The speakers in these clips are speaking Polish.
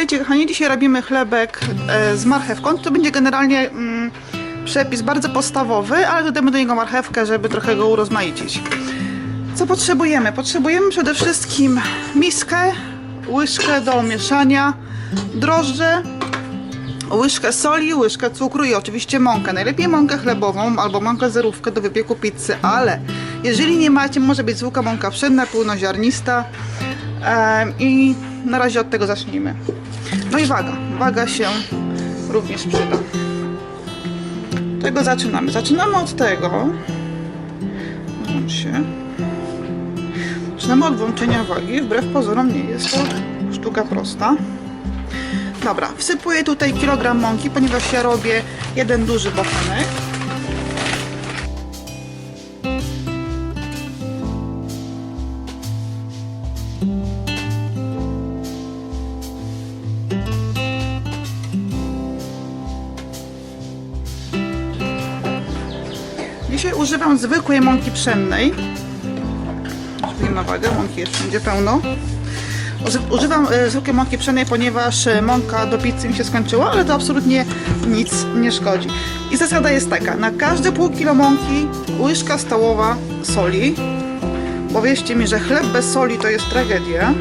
Witajcie kochani, dzisiaj robimy chlebek e, z marchewką. To będzie generalnie mm, przepis bardzo podstawowy, ale dodamy do niego marchewkę, żeby trochę go urozmaicić. Co potrzebujemy? Potrzebujemy przede wszystkim miskę, łyżkę do mieszania, drożdże, łyżkę soli, łyżkę cukru i oczywiście mąkę. Najlepiej mąkę chlebową albo mąkę zerówkę do wypieku pizzy, ale jeżeli nie macie, może być zwykła mąka pszenna, pełnoziarnista Em, i na razie od tego zacznijmy. No i waga. Waga się również przyda. Czego zaczynamy? Zaczynamy od tego. Się. Zaczynamy od włączenia wagi. Wbrew pozorom nie jest to sztuka prosta. Dobra, wsypuję tutaj kilogram mąki, ponieważ ja robię jeden duży bochenek. Zwykłej mąki pszennej. Spójrz na wagę, mąki jest wszędzie pełno. Uży- Używam e, zwykłej mąki pszennej, ponieważ e, mąka do pizzy mi się skończyła, ale to absolutnie nic nie szkodzi. I zasada jest taka, na każde pół kilo mąki łyżka stołowa soli. Powiedzcie mi, że chleb bez soli to jest tragedia.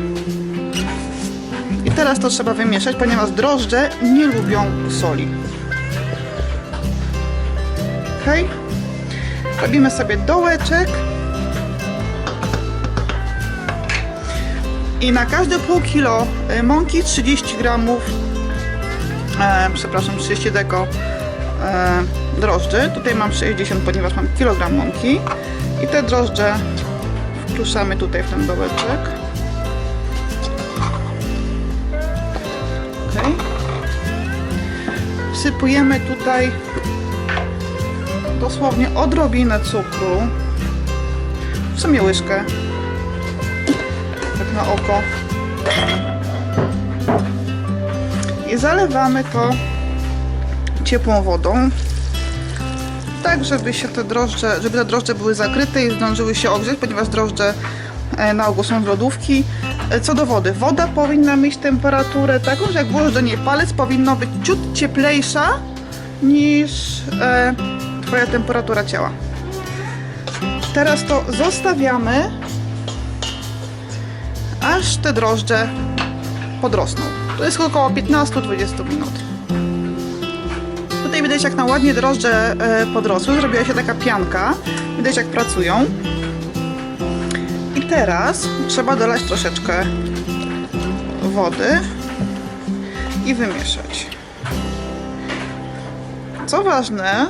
I teraz to trzeba wymieszać, ponieważ drożdże nie lubią soli. Okej? Robimy sobie dołeczek. I na każde pół kilo y, mąki 30 gramów, e, przepraszam, 30 deko e, drożdży. Tutaj mam 60, ponieważ mam kilogram mąki. I te drożdże wkruszamy tutaj w ten dołeczek. Ok. Wsypujemy tutaj dosłownie odrobinę cukru. W sumie łyżkę. Tak na oko. I zalewamy to ciepłą wodą. Tak, żeby się te drożdże, żeby te drożdże były zakryte i zdążyły się ogrzeć, ponieważ drożdże e, na ogół są z lodówki. E, Co do wody, woda powinna mieć temperaturę taką, że jak włożysz do niej palec, powinno być ciut cieplejsza niż e, Twoja temperatura ciała. Teraz to zostawiamy, aż te drożdże podrosną. To jest około 15-20 minut. Tutaj widać jak na ładnie drożdże e, podrosły, zrobiła się taka pianka. Widać jak pracują. I teraz trzeba dolać troszeczkę wody i wymieszać. Co ważne,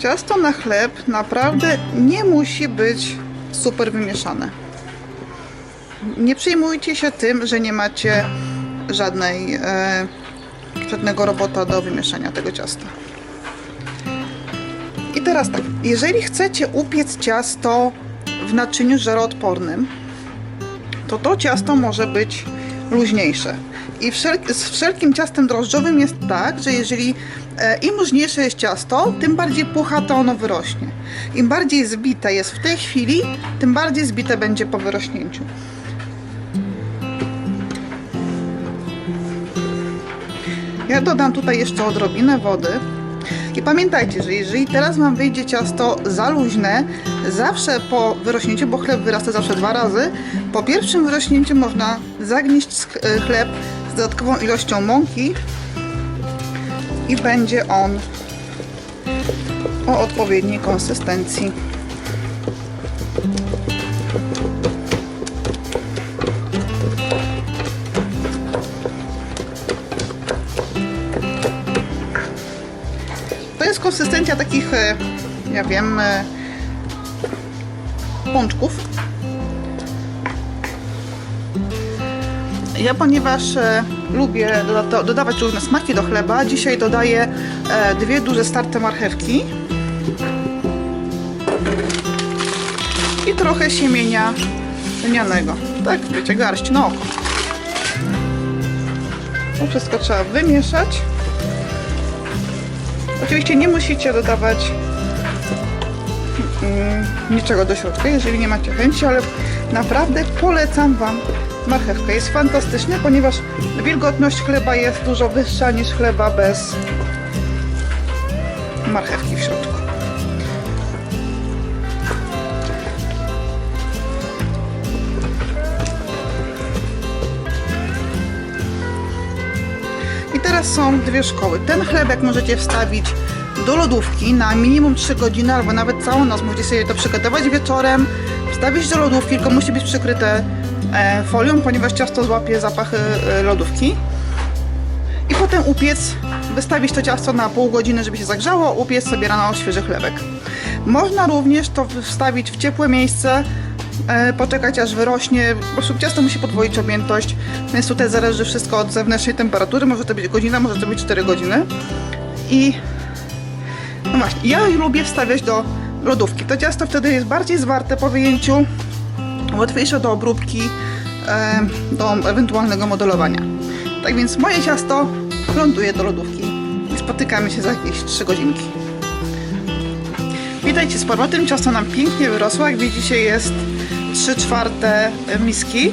ciasto na chleb naprawdę nie musi być super wymieszane. Nie przejmujcie się tym, że nie macie żadnej, e, żadnego robota do wymieszania tego ciasta. I teraz tak, jeżeli chcecie upiec ciasto w naczyniu żaroodpornym, to to ciasto może być luźniejsze. I wszelk- z wszelkim ciastem drożdżowym jest tak, że jeżeli im luźniejsze jest ciasto, tym bardziej puchate ono wyrośnie. Im bardziej zbite jest w tej chwili, tym bardziej zbite będzie po wyrośnięciu. Ja dodam tutaj jeszcze odrobinę wody. I pamiętajcie, że jeżeli teraz Wam wyjdzie ciasto za luźne, zawsze po wyrośnięciu, bo chleb wyrasta zawsze dwa razy, po pierwszym wyrośnięciu można zagnieść e, chleb z dodatkową ilością mąki i będzie on o odpowiedniej konsystencji. To jest konsystencja takich, e, ja wiem, e, pączków. Ja ponieważ e, lubię doda- dodawać różne smaki do chleba, dzisiaj dodaję e, dwie duże starte marchewki i trochę siemienia lnianego. Tak, wiecie, garść na oko. To wszystko trzeba wymieszać. Oczywiście nie musicie dodawać mm, niczego do środka, jeżeli nie macie chęci, ale naprawdę polecam Wam marchewkę. Jest fantastyczny, ponieważ wilgotność chleba jest dużo wyższa niż chleba bez marchewki w środku. I teraz są dwie szkoły. Ten chlebek możecie wstawić do lodówki na minimum 3 godziny, albo nawet całą noc. Możecie sobie to przygotować wieczorem, wstawić do lodówki, tylko musi być przykryte folią, ponieważ ciasto złapie zapachy e, lodówki. I potem upiec, wystawić to ciasto na pół godziny, żeby się zagrzało, upiec sobie rano świeży chlebek. Można również to wstawić w ciepłe miejsce, e, poczekać aż wyrośnie. Po prostu ciasto musi podwoić objętość, więc tutaj zależy wszystko od zewnętrznej temperatury. Może to być godzina, może to być 4 godziny. I no właśnie, ja lubię wstawiać do lodówki. To ciasto wtedy jest bardziej zwarte po wyjęciu, łatwiejsze do obróbki, e, do ewentualnego modelowania. Tak więc moje ciasto ląduje do lodówki i spotykamy się za jakieś 3 godzinki. Witajcie z powrotem. Ciasto nam pięknie wyrosło. Jak widzicie jest 3 czwarte miski.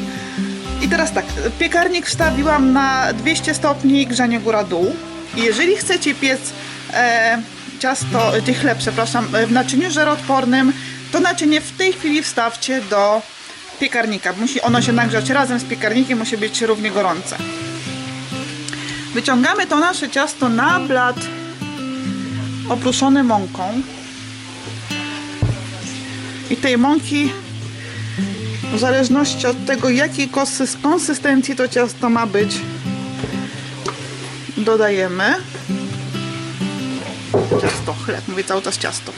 I teraz tak, piekarnik wstawiłam na 200 stopni grzanie góra-dół. Jeżeli chcecie piec e, ciasto, e, chleb, przepraszam, e, w naczyniu żeroodpornym, to naczynie w tej chwili wstawcie do piekarnika. Musi ono się nagrzać razem z piekarnikiem, musi być równie gorące. Wyciągamy to nasze ciasto na blat oprószony mąką. I tej mąki w zależności od tego jakiej konsys- konsystencji to ciasto ma być dodajemy ciasto, chleb, mówię cały czas ciasto.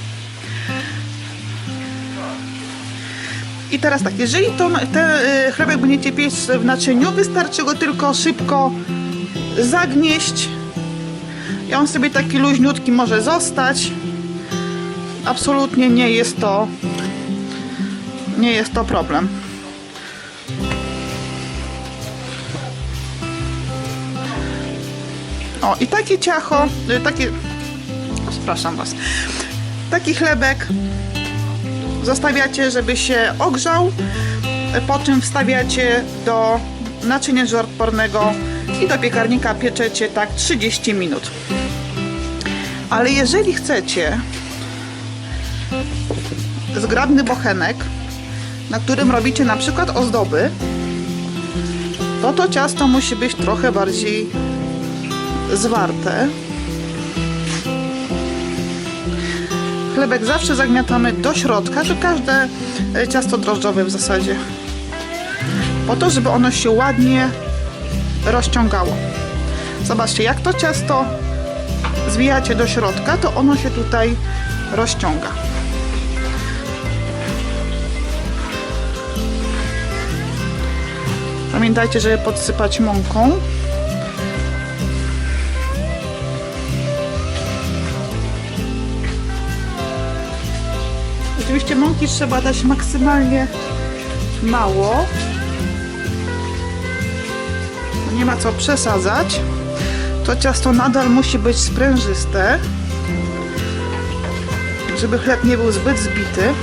I teraz tak, jeżeli to, ten y, chlebek będziecie piec w naczyniu, wystarczy go tylko szybko zagnieść i on sobie taki luźniutki może zostać. Absolutnie nie jest to nie jest to problem. O, i takie ciacho, y, takie, przepraszam Was, taki chlebek zostawiacie, żeby się ogrzał, po czym wstawiacie do naczynia żartpornego i do piekarnika pieczecie tak 30 minut. Ale jeżeli chcecie zgrabny bochenek, na którym robicie na przykład ozdoby, to to ciasto musi być trochę bardziej zwarte. Chlebek zawsze zagniatamy do środka, to każde e, ciasto drożdżowe w zasadzie. Po to, żeby ono się ładnie rozciągało. Zobaczcie, jak to ciasto zwijacie do środka, to ono się tutaj rozciąga. Pamiętajcie, żeby podsypać mąką. Oczywiście mąki trzeba dać maksymalnie mało. Nie ma co przesadzać. To ciasto nadal musi być sprężyste, żeby chleb nie był zbyt zbity.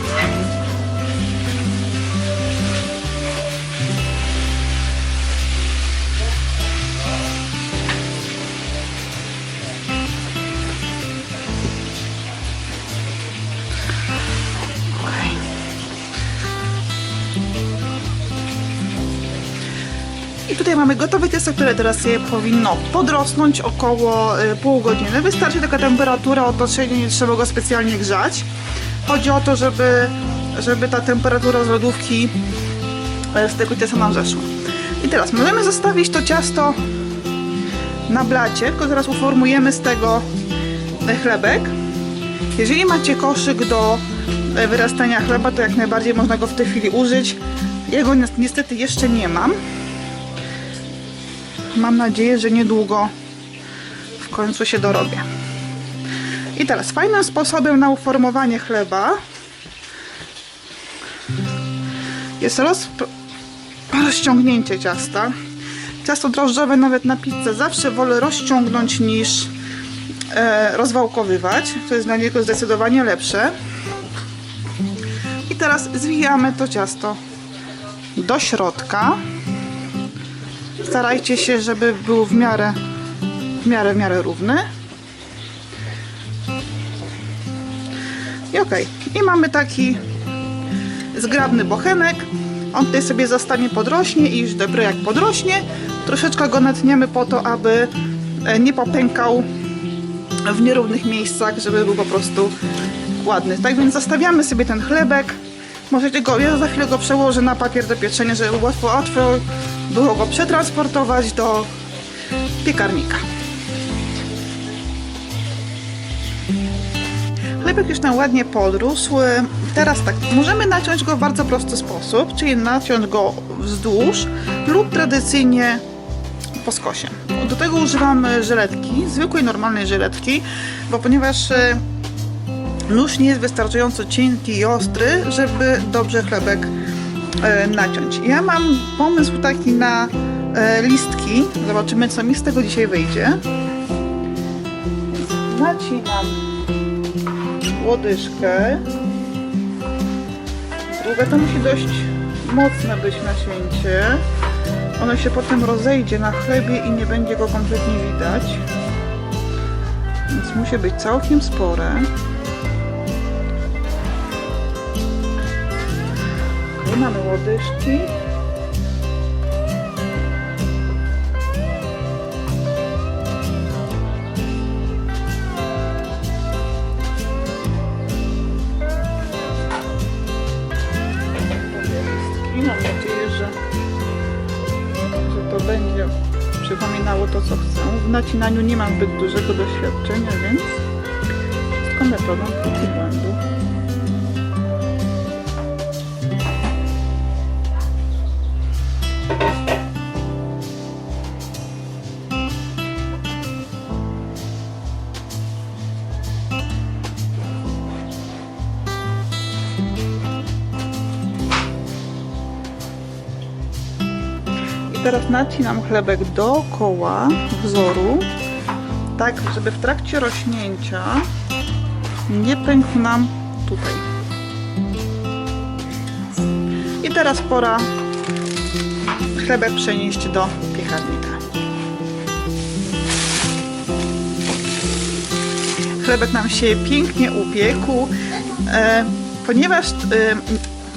Tutaj mamy gotowe ciasto, które teraz je powinno podrosnąć około y, pół godziny. Wystarczy taka temperatura otoczenia, nie trzeba go specjalnie grzać. Chodzi o to, żeby, żeby ta temperatura z lodówki y, z tego ciasta nam zeszła. I teraz możemy zostawić to ciasto na blacie, tylko teraz uformujemy z tego y, chlebek. Jeżeli macie koszyk do wyrastania chleba, to jak najbardziej można go w tej chwili użyć. Ja go ni- niestety jeszcze nie mam. Mam nadzieję, że niedługo w końcu się dorobię. I teraz fajnym sposobem na uformowanie chleba jest roz... rozciągnięcie ciasta. Ciasto drożdżowe nawet na pizzę zawsze wolę rozciągnąć niż e, rozwałkowywać. To jest dla niego zdecydowanie lepsze. I teraz zwijamy to ciasto do środka. Starajcie się, żeby był w miarę, w miarę, w miarę równy. I okej. I mamy taki zgrabny bochenek. On tutaj sobie zostanie podrośnie i już dopiero jak podrośnie, troszeczkę go natniemy po to, aby e, nie popękał w nierównych miejscach, żeby był po prostu ładny. Tak więc zostawiamy sobie ten chlebek. Możecie go, ja za chwilę go przełożę na papier do pieczenia, żeby łatwo, łatwo było go przetransportować do piekarnika. Chlebek już nam ładnie podrósł. Teraz tak, możemy naciąć go w bardzo prosty sposób, czyli naciąć go wzdłuż lub tradycyjnie po skosie. Do tego używamy żyletki, zwykłej, normalnej żyletki, bo ponieważ e, nóż nie jest wystarczająco cienki i ostry, żeby dobrze chlebek naciąć. Ja mam pomysł taki na e, listki. Zobaczymy, co mi z tego dzisiaj wyjdzie. Nacinam łodyżkę. Druga to musi dość mocne być nacięcie. Ono się potem rozejdzie na chlebie i nie będzie go kompletnie widać. Więc musi być całkiem spore. Mamy łodyżki. Mam nadzieję, że, że to będzie przypominało to, co chcę. W nacinaniu nie mam zbyt dużego doświadczenia, więc wszystko metodą i błędu. Teraz nacinam chlebek dookoła wzoru, tak żeby w trakcie rośnięcia nie pękł nam tutaj. I teraz pora chlebek przenieść do piekarnika. Chlebek nam się pięknie upiekł, e, ponieważ e,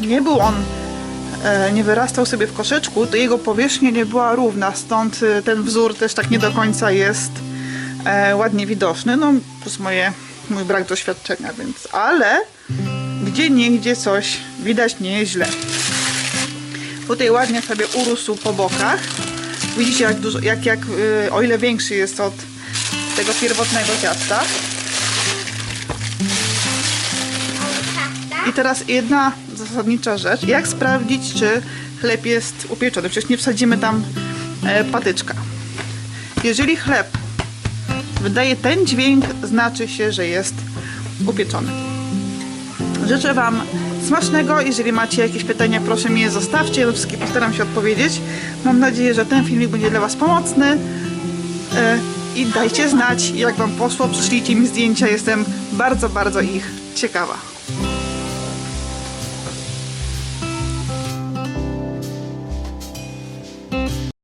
nie był on nie wyrastał sobie w koszyczku, to jego powierzchnia nie była równa, stąd e, ten wzór też tak nie do końca jest e, ładnie widoczny. No, plus moje, mój brak doświadczenia, więc ale gdzie niegdzie coś widać nie jest źle. Tutaj ładnie sobie urósł po bokach. Widzicie jak dużo, jak, jak e, o ile większy jest od tego pierwotnego ciasta. I teraz jedna zasadnicza rzecz. Jak sprawdzić, czy chleb jest upieczony? Przecież nie wsadzimy tam e, patyczka. Jeżeli chleb wydaje ten dźwięk, znaczy się, że jest upieczony. Życzę Wam smacznego. Jeżeli macie jakieś pytania, proszę mi je zostawcie. Ja wszystkie postaram się odpowiedzieć. Mam nadzieję, że ten filmik będzie dla Was pomocny. E, I dajcie znać, jak Wam poszło. Przyszlijcie mi zdjęcia. Jestem bardzo, bardzo ich ciekawa.